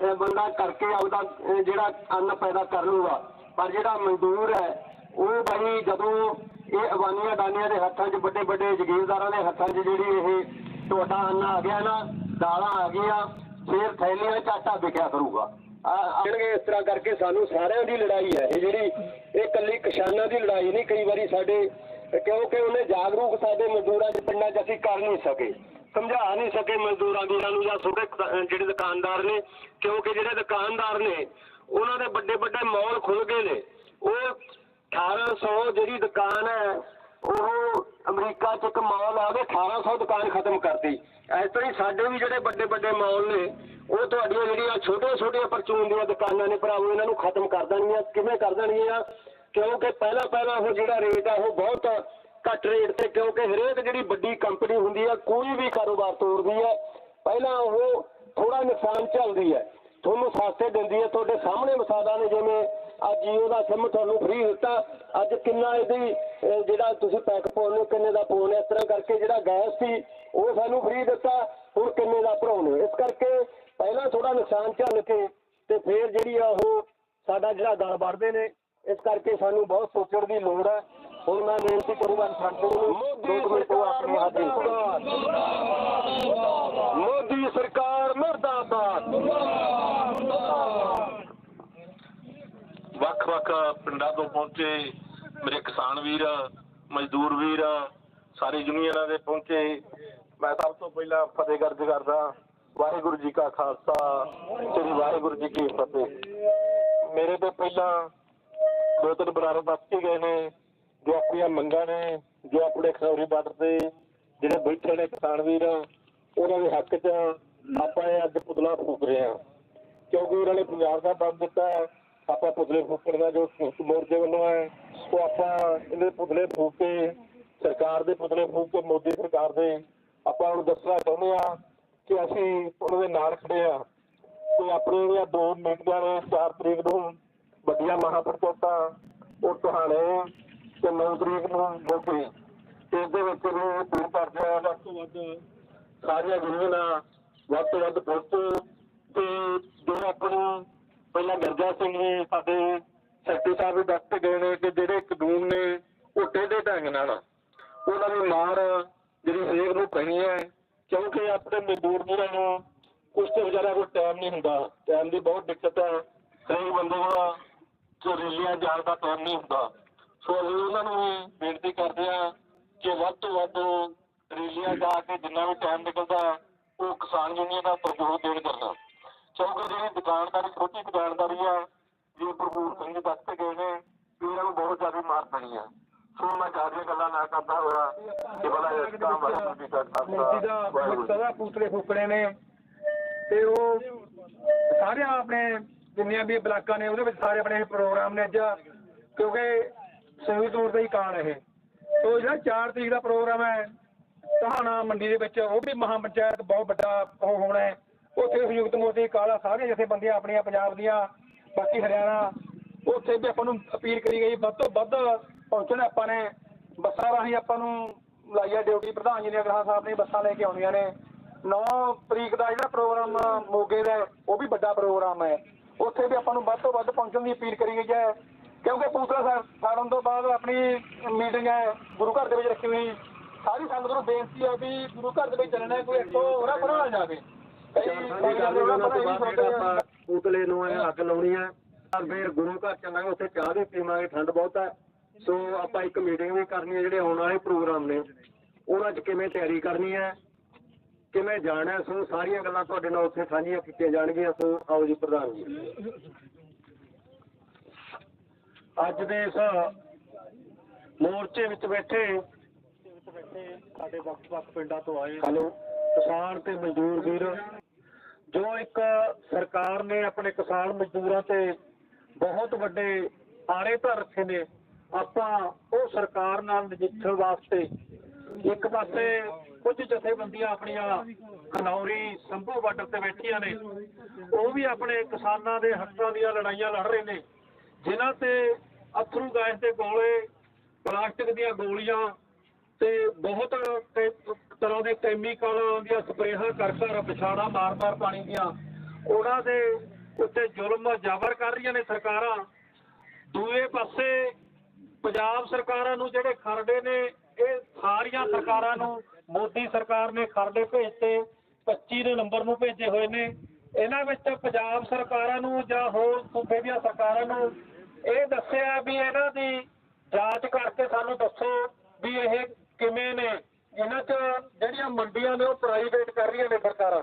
ਬੰਦਾ ਕਰਕੇ ਆਪਦਾ ਜਿਹੜਾ ਅੰਨ ਪੈਦਾ ਕਰ ਲੂਗਾ। ਪਰ ਜਿਹੜਾ ਮਜ਼ਦੂਰ ਹੈ, ਉਹ ਬਈ ਜਦੋਂ ਇਹ ਅਵਾਨੀਆਂ ਡਾਨੀਆਂ ਦੇ ਹੱਥਾਂ 'ਚ ਵੱਡੇ ਵੱਡੇ ਜ਼ਗੀਰਦਾਰਾਂ ਦੇ ਹੱਥਾਂ 'ਚ ਜਿਹੜੀ ਇਹ ਤੁਹਾਡਾ ਅੰਨ ਆ ਗਿਆ ਨਾ, ਦਾਲਾਂ ਆ ਗਈਆਂ, ਫੇਰ ਥੈਲੀਆਂ 'ਚ ਆਟਾ ਵਿਕਿਆ ਕਰੂਗਾ। ਆਣਗੇ ਇਸ ਤਰ੍ਹਾਂ ਕਰਕੇ ਸਾਨੂੰ ਸਾਰਿਆਂ ਦੀ ਲੜਾਈ ਹੈ। ਇਹ ਜਿਹੜੀ ਇਹ ਕੱਲੀ ਕਿਸਾਨਾਂ ਦੀ ਲੜਾਈ ਨਹੀਂ, ਕਈ ਵਾਰੀ ਸਾਡੇ ਕਿਉਂਕਿ ਉਹਨੇ ਜਾਗਰੂਕ ਸਾਡੇ ਮਜ਼ਦੂਰਾਂ ਦੇ ਪਿੰਡਾਂ 'ਚ ਅਸੀਂ ਕਰ ਨਹੀਂ ਸਕੇ। ਸਮਝਾ ਨਹੀਂ ਸਕੇ ਮਜ਼ਦੂਰਾਂ ਵੀਰਾਂ ਨੂੰ ਜਾਂ ਛੋਟੇ ਕਿਸਾ- ਜਿਹੜੇ ਦੁਕਾਨਦਾਰ ਨੇ, ਕਿਉਂਕਿ ਜਿਹੜੇ ਦੁਕਾਨਦਾਰ ਨੇ, ਉਹਨਾਂ ਦੇ ਵੱਡੇ ਵੱਡੇ ਮਾਲ ਖੁੱਲ ਗਏ ਨੇ। ਉਹ 1800 ਜਿਹੜੀ ਦੁਕਾਨ ਹੈ, ਉਹ ਅਮਰੀਕਾ 'ਚ ਇੱਕ ਮਾਲ ਆ ਗਿਆ 1800 ਦੁਕਾਨ ਖਤਮ ਕਰਤੀ। ਇਸ ਤਰ੍ਹਾਂ ਹੀ ਸਾਡੇ ਵੀ ਜਿਹੜੇ ਵੱਡੇ ਵੱਡੇ ਮਾਲ ਨੇ, ਉਹ ਤੁਹਾਡੀਆਂ ਜਿਹੜੀਆਂ ਛੋਟੀਆਂ ਛੋਟੀਆਂ ਪਰਚੂਨ ਦੀਆਂ ਦੁਕਾਨਾਂ ਨੇ ਭਰਾਵੋ, ਇਹਨਾਂ ਨੂੰ ਖਤਮ ਕਰ ਦੇਣਗੀਆਂ ਕਿਵੇਂ ਕਰ ਦੇਣਗੀਆਂ ਕਿਉਂਕਿ ਪਹਿਲਾਂ ਪਹਿਲਾਂ ਉਹ ਜਿਹੜਾ ਰੇਟ ਆ, ਉਹ ਬਹੁਤ ਘੱਟ ਰੇਟ ਤੇ, ਕਿਉਂਕਿ ਹਰੇਕ ਜਿਹੜੀ ਵੱਡੀ ਕੰਪਨੀ ਹੁੰਦੀ ਹੈ ਕੋਈ ਵੀ ਕਾਰੋਬਾਰ ਤੋਰਦੀ ਹੈ ਪਹਿਲਾਂ ਉਹ ਥੋੜਾ ਨੁਕਸਾਨ ਝੱਲਦੀ ਹੈ ਤੁਹਾਨੂੰ ਸਸਤੇ ਦਿੰਦੀ ਹੈ ਤੁਹਾਡੇ ਸਾਹਮਣੇ ਮਸਾਦਾ ਨੇ, ਜਿਵੇਂ ਅੱਜ ਜੀਓ ਦਾ ਸਿਮ ਤੁਹਾਨੂੰ ਫ੍ਰੀ ਦਿੱਤਾ, ਅੱਜ ਕਿੰਨਾ ਇਹਦੀ ਜਿਹੜਾ ਤੁਸੀਂ ਪੈਕ ਪਾਉਂਦੇ ਹੋ, ਕਿੰਨੇ ਦਾ ਪਾਉਂਦੇ ਇਸ ਤਰ੍ਹਾਂ ਕਰਕੇ ਜਿਹੜਾ ਗੈਸ ਸੀ, ਉਹ ਸਾਨੂੰ ਫ੍ਰੀ ਦਿੱਤਾ, ਹੁਣ ਕਿੰਨੇ ਦਾ ਭਰਾਉਣੇ ਇਸ ਕਰਕੇ ਪਹਿਲਾਂ ਥੋੜਾ ਨੁਕਸਾਨ ਝੱਲ ਕੇ ਤੇ ਫਿਰ ਜਿਹੜੀ ਆ ਉਹ ਸਾਡਾ ਜਿਹੜਾ ਗਲ ਵੜਦੇ ਨੇ, ਇਸ ਕਰਕੇ ਸਾਨੂੰ ਬਹੁਤ ਸੋਚਣ ਦੀ ਲੋੜ ਹੈ ਹੁਣ ਮੈਂ ਬੇਨਤੀ ਕਰੂੰਗਾ ਸਾਡੇ ਨੂੰ ਆਪਣੇ ਹਾਜ਼ਰ ਮੋਦੀ ਸਰਕਾਰ ਮਰਦਾਬਾਦ। ਵੱਖ-ਵੱਖ ਪਿੰਡਾਂ ਤੋਂ ਪਹੁੰਚੇ ਮੇਰੇ ਕਿਸਾਨ ਵੀਰ ਮਜ਼ਦੂਰ ਵੀਰ ਸਾਰੇ ਯੂਨੀਅਨਾਂ ਦੇ ਪਹੁੰਚੇ। ਮੈਂ ਸਭ ਤੋਂ ਪਹਿਲਾਂ ਫਤਿਹ ਦਰਜ ਕਰਦਾ ਵਾਹਿਗੁਰੂ ਜੀ ਕਾ ਖਾਲਸਾ ਸ੍ਰੀ ਵਾਹਿਗੁਰੂ ਜੀ ਕੀ ਫਤਿਹ। ਮੇਰੇ ਤੋਂ ਪਹਿਲਾਂ ਦੋ ਤਿੰਨ ਬਰਾਰ ਕੇ ਗਏ ਨੇ। ਜੋ ਆਪਣੀਆਂ ਮੰਗਾਂ ਨੇ, ਜੋ ਆਪਣੇ ਖਨੌਰੀ ਬਾਰਡਰ ਤੇ ਜਿਹੜੇ ਬੈਠੇ ਨੇ ਕਿਸਾਨ ਵੀਰ, ਉਹਨਾਂ ਦੇ ਹੱਕ 'ਚ ਆਪਾਂ ਇਹ ਅੱਜ ਪੁਤਲਾ ਫੂਕ ਰਹੇ ਹਾਂ। ਕਿਉਂਕਿ ਉਹਨਾਂ ਨੇ ਪੰਜਾਬ ਦਾ ਬੰਦ ਦਿੱਤਾ, ਆਪਾਂ ਪੁਤਲੇ ਫੂਕਣ ਦਾ ਜੋ ਮੋਰਚੇ ਵੱਲੋਂ ਹੈ, ਉਹ ਆਪਾਂ ਇਹਦੇ ਪੁਤਲੇ ਫੂਕ ਕੇ, ਸਰਕਾਰ ਦੇ ਪੁਤਲੇ ਫੂਕ ਕੇ, ਮੋਦੀ ਸਰਕਾਰ ਦੇ ਆਪਾਂ ਉਹਨੂੰ ਦੱਸਣਾ ਚਾਹੁੰਦੇ ਆ ਕਿ ਅਸੀਂ ਉਹਨਾਂ ਦੇ ਨਾਲ ਖੜੇ ਆ ਤੇ ਆਪਣੇ ਜਿਹੜੀਆਂ ਦੋ ਮੀਟਿੰਗਾਂ ਨੇ 4 ਤਰੀਕ ਨੂੰ ਵੱਡੀਆਂ ਮਹਾਪ੍ਰਚੋਤਾ ਉਹ ਤੁਹਾਡੇ ਤੇ 9 ਤਰੀਕ ਨੂੰ ਮੋਦੀ ਇਸ ਦੇ ਵਿੱਚ ਵੀ ਅਪੀਲ ਕਰਦੇ ਵੱਧ ਤੋਂ ਵੱਧ ਸਾਰੀਆਂ ਯੂਨੀਅਨਾਂ ਵੱਧ ਤੋਂ ਵੱਧ ਪਹੁੰਚੋ ਤੇ ਜੋ ਆਪਣੀ ਪਹਿਲਾਂ ਗਰਜਾ ਸਿੰਘ ਜੀ ਸਾਡੇ ਸੈਕਟਰੀ ਸਾਹਿਬ ਵੀ ਦੱਸ ਕੇ ਗਏ ਨੇ ਕਿ ਜਿਹੜੇ ਕਾਨੂੰਨ ਨੇ ਉਹ ਟੇਢੇ ਢੰਗ ਨਾਲ ਉਹਨਾਂ ਦੀ ਮਾਰ ਜਿਹੜੀ ਹਰੇਕ ਨੂੰ ਪੈਣੀ ਹੈ, ਕਿਉਂਕਿ ਆਪਣੇ ਮਜ਼ਦੂਰ ਵੀਰਾਂ ਨੂੰ ਕੁਝ ਤੇ ਵਿਚਾਰਾ ਕੋਲ ਟਾਈਮ ਨਹੀਂ ਹੁੰਦਾ। ਟਾਈਮ ਦੀ ਬਹੁਤ ਦਿੱਕਤ ਹੈ। ਕਈ ਬੰਦੇ ਕੋਲ ਜੋ ਜਾਣ ਦਾ ਟਾਈਮ ਨਹੀਂ ਹੁੰਦਾ। ਸੋ ਅਸੀਂ ਉਹਨਾਂ ਨੂੰ ਵੀ ਬੇਨਤੀ ਕਰਦੇ ਹਾਂ ਕਿ ਵੱਧ ਤੋਂ ਵੱਧ ਰੈਲੀਆਂ ਜਾ ਕੇ ਜਿੰਨਾ ਵੀ ਟਾਈਮ ਨਿਕਲਦਾ ਉਹ ਕਿਸਾਨ ਯੂਨੀਅਨ ਦਾ ਪ੍ਰਯੋਗ ਦੇਣ ਕਰਨਾ। ਕਿਉਂਕਿ ਜਿਹੜੀ ਦੁਕਾਨਦਾਰੀ ਛੋਟੀ ਦੁਕਾਨਦਾਰੀ ਆ ਜੀ ਭਰਪੂਰ ਸਿੰਘ ਦੱਸ ਕੇ ਗਏ ਨੇ ਇਹਨਾਂ ਨੂੰ ਬਹੁਤ ਜ਼ਿਆਦਾ ਮਾਰ ਪੈਣੀ ਆ। ਸੋ ਮੈਂ ਜ਼ਿਆਦਾ ਗੱਲਾਂ ਨਾ ਕਰਦਾ ਹੋਇਆ ਕਿ ਬਲਾ ਇਸ ਕੰਮ ਵਾਹਿਗੁਰੂ ਜੀ ਦਾ ਖਾਲਸਾ ਸਦਾ ਪੁਤਲੇ ਫੂਕਣੇ ਨੇ ਤੇ ਉਹ ਸਾਰੇ ਆਪਣੇ ਜਿੰਨੀਆਂ ਵੀ ਬਲਾਕਾਂ ਨੇ ਉਹਦੇ ਵਿੱਚ ਸਾਰੇ ਆਪਣੇ ਪ੍ਰੋਗਰਾਮ ਨੇ ਅੱਜ ਕਿਉਂਕਿ ਸੰਯੁਕਤ ਤੌਰ ਤੇ ਹੀ ਕਾਣ ਇਹ। ਤੋ ਜਿਹੜਾ 4 ਤਰੀਕ ਦਾ ਪ੍ਰੋਗਰਾਮ ਹੈ ਟਹਾਣਾ ਮੰਡੀ ਦੇ ਵਿੱਚ, ਉਹ ਵੀ ਮਹਾ ਪੰਚਾਇਤ ਬਹੁਤ ਵੱਡਾ ਉਹ ਹੋਣਾ ਹੈ। ਉੱਥੇ ਸੰਯੁਕਤ ਮੋਰਚੇ ਕਾਲਾ, ਸਾਰੇ ਜਥੇਬੰਦੀਆਂ ਆਪਣੀਆਂ ਪੰਜਾਬ ਦੀਆਂ, ਬਾਕੀ ਹਰਿਆਣਾ, ਉੱਥੇ ਵੀ ਆਪਾਂ ਨੂੰ ਅਪੀਲ ਕਰੀ ਗਈ, ਵੱਧ ਤੋਂ ਵੱਧ ਪਹੁੰਚਣਾ ਆਪਾਂ ਨੇ। ਬੱਸਾਂ ਰਾਹੀਂ ਆਪਾਂ ਨੂੰ ਲਾਈਆ ਡਿਊਟੀ, ਪ੍ਰਧਾਨ ਜੀ ਨੇ ਅਗਲਾ ਸਾਹਿਬ ਨੇ ਬੱਸਾਂ ਲੈ ਕੇ ਆਉਣੀਆਂ ਨੇ। 9 ਤਰੀਕ ਦਾ ਜਿਹੜਾ ਪ੍ਰੋਗਰਾਮ ਮੋਗੇ ਦਾ ਉਹ ਵੀ ਵੱਡਾ ਪ੍ਰੋਗਰਾਮ ਹੈ। ਉੱਥੇ ਵੀ ਆਪਾਂ ਨੂੰ ਵੱਧ ਤੋਂ ਵੱਧ ਪਹੁੰਚਣ ਦੀ ਅਪੀਲ ਕਰੀ ਗਈ ਹੈ। ਕਿਉਂਕਿ ਪੂਤਲਾ ਸਾੜਨ ਤੋਂ ਬਾਅਦ ਆਪਣੀ ਮੀਟਿੰਗ ਹੈ ਗੁਰੂ ਘਰ ਦੇ ਵਿੱਚ ਰੱਖੀ ਹੋਈ। ਸਾਰੀ ਸੰਗਤ ਨੂੰ ਬੇਨਤੀ ਹੈ ਵੀ ਗੁਰੂ ਘਰ ਦੇ ਵਿੱਚ ਚੱਲਣਾ ਹੈ, ਕੋਈ ਇੱਥੋਂ ਹੋਰਾ ਪਰਾਂ ਨਾ ਜਾਵੇ। ਪੁਤਲੇ ਨੂੰ ਅੱਗ ਲਾਉਣੀ ਹੈ ਫਿਰ ਗੁਰੂ ਘਰ ਚੱਲਾਂਗੇ ਉੱਥੇ ਚਾਹ ਵੀ ਪੀਵਾਂਗੇ ਠੰਡ ਬਹੁਤ ਹੈ। ਸੋ ਆਪਾਂ ਇੱਕ ਮੀਟਿੰਗ ਵੀ ਕਰਨੀ ਹੈ ਜਿਹੜੇ ਆਉਣ ਵਾਲੇ ਪ੍ਰੋਗਰਾਮ ਨੇ ਉਹਨਾਂ 'ਚ ਕਿਵੇਂ ਤਿਆਰੀ ਕਰਨੀ ਹੈ ਕਿਵੇਂ ਜਾਣਾ ਸੋ ਸਾਰੀਆਂ ਗੱਲਾਂ ਤੁਹਾਡੇ ਨਾਲ ਉੱਥੇ ਸਾਂਝੀਆਂ ਕੀਤੀਆਂ ਜਾਣਗੀਆਂ ਸੋ ਆਓ ਜੀ ਪ੍ਰਧਾਨ ਜੀ। ਅੱਜ ਦੇ ਇਸ ਮੋਰਚੇ ਵਿੱਚ ਬੈਠੇ ਸਾਡੇ ਵੱਖ-ਵੱਖ ਪਿੰਡਾਂ ਤੋਂ ਆਏ ਹੈਲੋ ਕਿਸਾਨ ਤੇ ਮਜ਼ਦੂਰ ਵੀਰ ਜੋ ਇੱਕ ਸਰਕਾਰ ਨੇ ਆਪਣੇ ਕਿਸਾਨ ਮਜ਼ਦੂਰਾਂ ਤੇ ਬਹੁਤ ਵੱਡੇ ਆੜੇ ਧਰ ਰੱਖੇ ਨੇ ਆਪਾਂ ਉਹ ਸਰਕਾਰ ਨਾਲ ਨਜਿੱਠਣ ਵਾਸਤੇ ਇੱਕ ਪਾਸੇ ਕੁਝ ਜਥੇਬੰਦੀਆਂ ਆਪਣੀਆਂ ਖਨੌਰੀ ਸੰਭੂ ਬਾਰਡਰ ਤੇ ਬੈਠੀਆਂ ਨੇ ਉਹ ਵੀ ਆਪਣੇ ਕਿਸਾਨਾਂ ਦੇ ਹੱਕਾਂ ਦੀਆਂ ਲੜਾਈਆਂ ਲੜ ਰਹੇ ਨੇ। ਜਿਨ੍ਹਾਂ ਤੇ ਅਥਰੂ ਗੈਸ ਦੇ ਗੋਲੇ, ਪਲਾਸਟਿਕ ਦੀਆਂ ਗੋਲੀਆਂ ਤੇ ਬਹੁਤ ਤਰ੍ਹਾਂ ਦੇ ਕੈਮੀਕਲ ਦੀਆਂ ਸਪਰੇਹਾਂ ਕਰ ਕਰ ਵਿਛਾੜਾ ਮਾਰ ਮਾਰ ਪਾਣੀ ਦੀਆਂ, ਉਹਨਾਂ ਦੇ ਉੱਤੇ ਜ਼ੁਲਮ ਜਾਬਰ ਕਰ ਰਹੀਆਂ ਨੇ ਸਰਕਾਰਾਂ। ਦੂਏ ਪਾਸੇ ਪੰਜਾਬ ਸਰਕਾਰਾਂ ਨੂੰ ਜਿਹੜੇ ਖਰੜੇ ਨੇ, ਇਹ ਸਾਰੀਆਂ ਸਰਕਾਰਾਂ ਨੂੰ, ਮੋਦੀ ਸਰਕਾਰ ਨੇ ਖਰੜੇ ਭੇਜਤੇ 25 ਦੇ ਨੰਬਰ ਨੂੰ ਭੇਜੇ ਹੋਏ ਨੇ। ਇਹਨਾਂ ਵਿੱਚ ਪੰਜਾਬ ਸਰਕਾਰਾਂ ਨੂੰ ਜਾਂ ਹੋਰ ਸੂਬੇ ਦੀਆਂ ਸਰਕਾਰਾਂ ਨੂੰ ਇਹ ਦੱਸਿਆ ਵੀ ਇਹਨਾਂ ਦੀ ਜਾਂਚ ਕਰਕੇ ਸਾਨੂੰ ਦੱਸੋ ਵੀ ਇਹ ਕਿਵੇਂ ਨੇ। ਇਹਨਾਂ 'ਚ ਜਿਹੜੀਆਂ ਮੰਡੀਆਂ ਨੇ ਉਹ ਪ੍ਰਾਈਵੇਟ ਕਰ ਰਹੀਆਂ ਨੇ ਸਰਕਾਰਾਂ।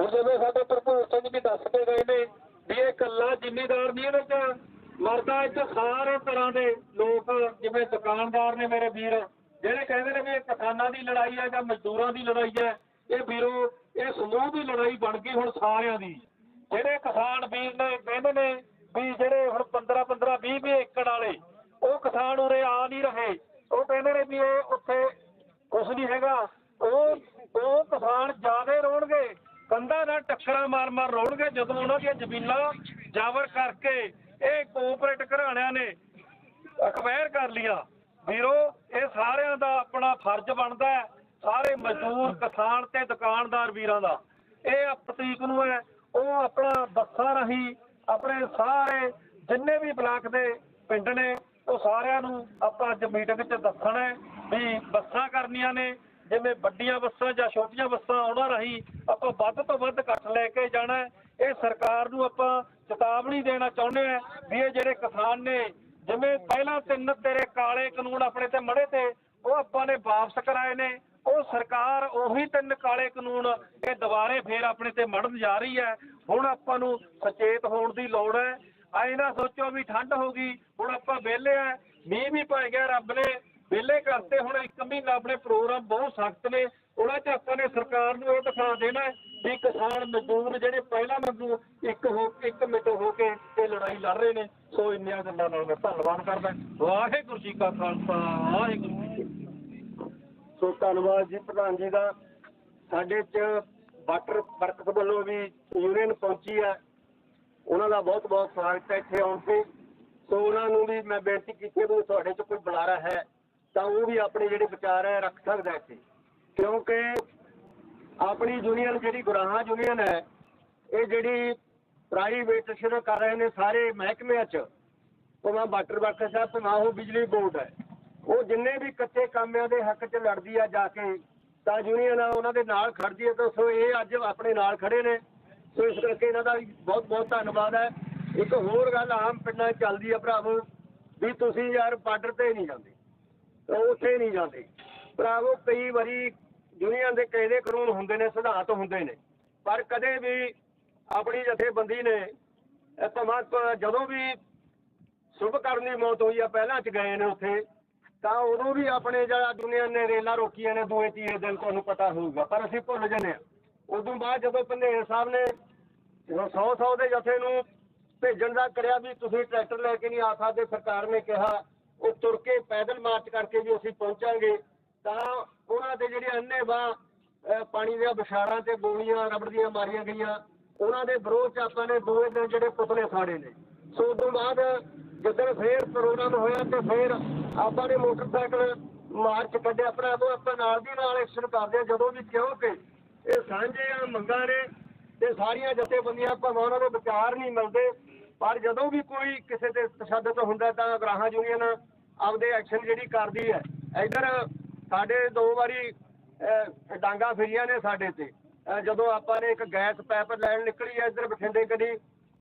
ਹੁਣ ਜਿਵੇਂ ਸਾਡੇ ਭਰਪੂਰ ਸਿੰਘ ਵੀ ਦੱਸ ਕੇ ਗਏ ਨੇ ਵੀ ਇਹ ਕੱਲਾ ਜ਼ਿਮੀਦਾਰ ਨਹੀਂ ਇਹਦੇ 'ਚ ਮਰਦਾ ਇੱਥੇ ਸਾਰੇ ਤਰ੍ਹਾਂ ਦੇ ਲੋਕ, ਜਿਵੇਂ ਦੁਕਾਨਦਾਰ ਨੇ ਮੇਰੇ ਵੀਰ, ਜਿਹੜੇ ਕਹਿੰਦੇ ਨੇ ਵੀ ਇਹ ਕਿਸਾਨਾਂ ਦੀ ਲੜਾਈ ਹੈ ਜਾਂ ਮਜ਼ਦੂਰਾਂ ਦੀ ਲੜਾਈ ਹੈ, ਇਹ ਵੀਰੋ, ਇਹ ਸਮੂਹ ਦੀ ਲੜਾਈ ਬਣ ਗਈ ਹੁਣ ਸਾਰਿਆਂ ਦੀ। ਜਿਹੜੇ ਕਿਸਾਨ ਵੀਰ ਨੇ, ਕਹਿੰਦੇ ਨੇ ਵੀ ਜਿਹੜੇ ਹੁਣ 15 15 20 20 ਏਕੜ ਵਾਲੇ, ਉਹ ਕਿਸਾਨ ਉਰੇ ਆ ਨਹੀਂ ਰਹੇ। ਉਹ ਕਹਿੰਦੇ ਨੇ ਵੀ ਇਹ ਉੱਥੇ ਕੁਛ ਨਹੀਂ ਹੈਗਾ। ਉਹ ਉਹ ਕਿਸਾਨ ਜਿਆਦੇ ਰੋਣਗੇ। ਕੰਧਾਂ ਨਾਲ ਟੱਕਰਾਂ ਮਾਰ ਮਾਰ ਰੋਣਗੇ, ਜਦੋਂ ਉਹਨਾਂ ਦੀਆਂ ਜ਼ਮੀਨਾਂ ਜਾਵਰ ਕਰਕੇ ਇਹ ਕੋਆਪਰੇਟ ਘਰਾਣਿਆਂ ਨੇ ਅਖਬਾਰ ਕਰ ਲਿਆ ਵੀਰੋ, ਇਹ ਸਾਰਿਆਂ ਦਾ ਆਪਣਾ ਫਰਜ਼ ਬਣਦਾ ਹੈ। ਸਾਰੇ ਮਜ਼ਦੂਰ ਕਿਸਾਨ ਤੇ ਦੁਕਾਨਦਾਰ ਵੀਰਾਂ ਦਾ। ਇਹ ਪ੍ਰਤੀਕ ਨੂੰ ਹੈ। ਉਹ ਆਪਣਾ ਬੱਸਾਂ ਰਾਹੀਂ ਆਪਣੇ ਸਾਰੇ ਜਿੰਨੇ ਵੀ ਬਲਾਕ ਦੇ ਪਿੰਡ ਨੇ, ਉਹ ਸਾਰਿਆਂ ਨੂੰ ਆਪਾਂ ਅੱਜ ਮੀਟਿੰਗ 'ਚ ਦੱਸਣਾ ਹੈ ਵੀ ਬੱਸਾਂ ਕਰਨੀਆਂ ਨੇ, ਜਿਵੇਂ ਵੱਡੀਆਂ ਬੱਸਾਂ ਜਾਂ ਛੋਟੀਆਂ ਬੱਸਾਂ ਉਹਨਾਂ ਰਾਹੀਂ ਆਪਾਂ ਵੱਧ ਤੋਂ ਵੱਧ ਇਕੱਠ ਲੈ ਕੇ ਜਾਣਾ ਇਹ ਸਰਕਾਰ ਨੂੰ ਆਪਾਂ ਚੇਤਾਵਨੀ ਦੇਣਾ ਚਾਹੁੰਦੇ ਆ ਵੀ ਇਹ ਜਿਹੜੇ ਕਿਸਾਨ ਨੇ, ਜਿਵੇਂ ਪਹਿਲਾਂ ਤਿੰਨ ਤੇਰੇ ਕਾਲੇ ਕਾਨੂੰਨ ਆਪਣੇ ਤੇ ਮੜੇ ਤੇ, ਉਹ ਆਪਾਂ ਨੇ ਵਾਪਸ ਕਰਾਏ ਨੇ। ਉਹ ਸਰਕਾਰ ਉਹੀ ਤਿੰਨ ਕਾਲੇ ਕਾਨੂੰਨ, ਇਹ ਦੁਬਾਰੇ ਫੇਰ ਆਪਣੇ ਤੇ ਮੜਨ ਜਾ ਰਹੀ ਹੈ। ਹੁਣ ਆਪਾਂ ਨੂੰ ਸਚੇਤ ਹੋਣ ਦੀ ਲੋੜ ਹੈ। ਆਏ ਨਾ ਸੋਚੋ ਵੀ ਠੰਡ ਹੋ ਗਈ, ਹੁਣ ਆਪਾਂ ਵਿਹਲੇ ਆ ਮੀਂਹ ਵੀ ਪੈ ਗਿਆ ਰੱਬ ਨੇ। ਵਿਹਲੇ ਕਰਤੇ ਹੁਣ ਇੱਕ ਮਹੀਨਾ ਆਪਣੇ ਪ੍ਰੋਗਰਾਮ ਬਹੁਤ ਸਖਤ ਨੇ। ਉਹਨਾਂ 'ਚ ਆਪਾਂ ਨੇ ਸਰਕਾਰ ਨੂੰ ਇਹ ਦਿਖਾ ਦੇਣਾ ਵੀ ਕਿਸਾਨ ਮਜ਼ਦੂਰ ਜਿਹੜੇ ਪਹਿਲਾਂ ਵਾਂਗੂ ਇੱਕ ਹੋ ਇੱਕ ਮਿੱਟ ਹੋ ਕੇ ਇਹ ਲੜਾਈ ਲੜ ਰਹੇ ਨੇ। ਸੋ ਇੰਨੀਆਂ ਗੱਲਾਂ ਨਾਲ ਮੈਂ ਧੰਨਵਾਦ ਕਰਦਾ। ਵਾਹਿਗੁਰੂ ਜੀ ਕਾ ਖਾਲਸਾ, ਵਾਹਿਗੁਰੂ ਸੋ ਧੰਨਵਾਦ ਜੀ ਪ੍ਰਧਾਨ ਜੀ ਦਾ। ਸਾਡੇ ਚ ਵਾਟਰ ਵਰਕਸ ਵੱਲੋਂ ਵੀ ਯੂਨੀਅਨ ਪਹੁੰਚੀ ਹੈ। ਉਹਨਾਂ ਦਾ ਬਹੁਤ ਬਹੁਤ ਸਵਾਗਤ ਹੈ ਇੱਥੇ ਆਉਣ ਤੇ। ਸੋ ਉਹਨਾਂ ਨੂੰ ਵੀ ਮੈਂ ਬੇਨਤੀ ਕੀਤੀ ਵੀ ਤੁਹਾਡੇ ਚ ਕੋਈ ਬੁਲਾਰਾ ਹੈ, ਤਾਂ ਉਹ ਵੀ ਆਪਣੇ ਜਿਹੜੇ ਵਿਚਾਰ ਹੈ ਰੱਖ ਸਕਦਾ ਇੱਥੇ। ਕਿਉਂਕਿ ਆਪਣੀ ਯੂਨੀਅਨ ਜਿਹੜੀ ਗੁਰਾਹਾਂ ਯੂਨੀਅਨ ਹੈ, ਇਹ ਜਿਹੜੀ ਪ੍ਰਾਈਵੇਟੇਸ਼ਨ ਕਰ ਰਹੇ ਨੇ ਸਾਰੇ ਮਹਿਕਮਿਆਂ ਚ, ਭਾਵੇਂ ਵਾਟਰ ਵਰਕਸ ਹੈ, ਭਾਵੇਂ ਉਹ ਬਿਜਲੀ ਬੋਰਡ ਹੈ। ਉਹ ਜਿੰਨੇ ਵੀ ਕੱਚੇ ਕਾਮਿਆਂ ਦੇ ਹੱਕ 'ਚ ਲੜਦੀ ਆ ਜਾ ਕੇ, ਤਾਂ ਯੂਨੀਅਨ ਉਹਨਾਂ ਦੇ ਨਾਲ ਖੜਦੀ ਹੈ ਤਾਂ ਸੋ ਇਹ ਅੱਜ ਆਪਣੇ ਨਾਲ ਖੜੇ ਨੇ। ਸੋ ਇਸ ਕਰਕੇ ਇਹਨਾਂ ਦਾ ਬਹੁਤ ਬਹੁਤ ਧੰਨਵਾਦ ਹੈ। ਇੱਕ ਹੋਰ ਗੱਲ ਆਮ ਪਿੰਡਾਂ 'ਚ ਚੱਲਦੀ ਆ ਭਰਾਵੋ, ਵੀ ਤੁਸੀਂ ਯਾਰ ਬਾਰਡਰ ਤੇ ਨਹੀਂ ਜਾਂਦੇ, ਤਾਂ ਉੱਥੇ ਨਹੀਂ ਜਾਂਦੇ। ਭਰਾਵੋ, ਕਈ ਵਾਰੀ ਯੂਨੀਅਨ ਦੇ ਕਾਇਦੇ ਕਾਨੂੰਨ ਹੁੰਦੇ ਨੇ, ਸਿਧਾਂਤ ਹੁੰਦੇ ਨੇ, ਪਰ ਕਦੇ ਵੀ ਆਪਣੀ ਜਥੇਬੰਦੀ ਨੇ, ਇਹ ਜਦੋਂ ਵੀ ਸ਼ੁਭ ਕਰਨ ਦੀ ਮੌਤ ਹੋਈ ਆ, ਪਹਿਲਾਂ ਚ ਗਏ ਨੇ ਉੱਥੇ। ਤਾਂ ਉਦੋਂ ਵੀ ਆਪਣੇ ਜਿਹੜਾ ਦੁਨੀਆ ਨੇ ਰੇਲਾਂ ਰੋਕੀਆਂ ਨੇ, ਦੋਏ, ਤੀਏ ਦਿਨ ਤੁਹਾਨੂੰ ਪਤਾ ਹੋਊਗਾ, ਪਰ ਅਸੀਂ ਭੁੱਲ ਜੰਨੇ ਆ ਉਦੋਂ ਬਾਅਦ ਜਦੋਂ ਪੰਧੇਰ ਸਾਹਿਬ ਨੇ 100 100 ਦੇ ਜਥੇ ਨੂੰ ਭੇਜਣ ਦਾ ਕਰਿਆ ਵੀ ਤੁਸੀਂ ਟਰੈਕਟਰ ਲੈ ਕੇ ਨਹੀਂ ਆ ਸਕਦੇ, ਸਰਕਾਰ ਨੇ ਕਿਹਾ, ਉਹ ਤੁਰ ਕੇ ਪੈਦਲ ਮਾਰਚ ਕਰਕੇ ਵੀ ਅਸੀਂ ਪਹੁੰਚਾਂਗੇ, ਤਾਂ ਉਹਨਾਂ ਦੇ ਜਿਹੜੇ ਅੰਨੇ ਬਾ ਪਾਣੀ ਦੀਆਂ ਵਿਛਾੜਾਂ ਤੇ ਗੋਲੀਆਂ ਰਬੜ ਦੀਆਂ ਮਾਰੀਆਂ ਗਈਆਂ, ਉਹਨਾਂ ਦੇ ਵਿਰੋਧ ਚ ਆਪਾਂ ਨੇ ਦੋਏ ਦਿਨ ਜਿਹੜੇ ਪੁਤਲੇ ਸਾੜੇ ਨੇ। ਸੋ ਉਦੋਂ ਬਾਅਦ ਜਦੋਂ ਫੇਰ ਪ੍ਰੋਗਰਾਮ ਹੋਇਆ ਤੇ ਫੇਰ ਆਪਾਂ ਨੇ ਮੋਟਰਸਾਈਕਲ ਮਾਰਚ ਕੱਢਿਆ ਭਰਾਵੋ ਆਪਾਂ ਨਾਲ ਦੀ ਨਾਲ ਐਕਸ਼ਨ ਕਰਦੇ ਜਦੋਂ ਵੀ ਕਿਉਂਕਿ ਇਹ ਸਾਂਝੇ ਆ ਮੰਗਾਂ ਨੇ ਤੇ ਸਾਰੀਆਂ ਜਥੇਬੰਦੀਆਂ ਭਾਵੇਂ ਉਹਨਾਂ ਦੇ ਵਿਚਾਰ ਨਹੀਂ ਮਿਲਦੇ ਪਰ ਜਦੋਂ ਵੀ ਕੋਈ ਕਿਸੇ ਤੇ ਤਸ਼ੱਦਦ ਹੁੰਦਾ ਤਾਂ ਗ੍ਰਾਹਾਂ ਯੂਨੀਅਨ ਆਪਦੇ ਐਕਸ਼ਨ ਜਿਹੜੀ ਕਰਦੀ ਹੈ। ਇਧਰ ਸਾਡੇ ਦੋ ਵਾਰੀ ਅਹ, ਡਾਂਗਾ ਫਿਰੀਆਂ ਨੇ ਸਾਡੇ ਤੇ। ਜਦੋਂ ਆਪਾਂ ਨੇ ਇੱਕ ਗੈਸ ਪਾਈਪ ਲੈਣ ਨਿਕਲੀ ਹੈ ਇੱਧਰ ਬਠਿੰਡੇ ਕਦੀ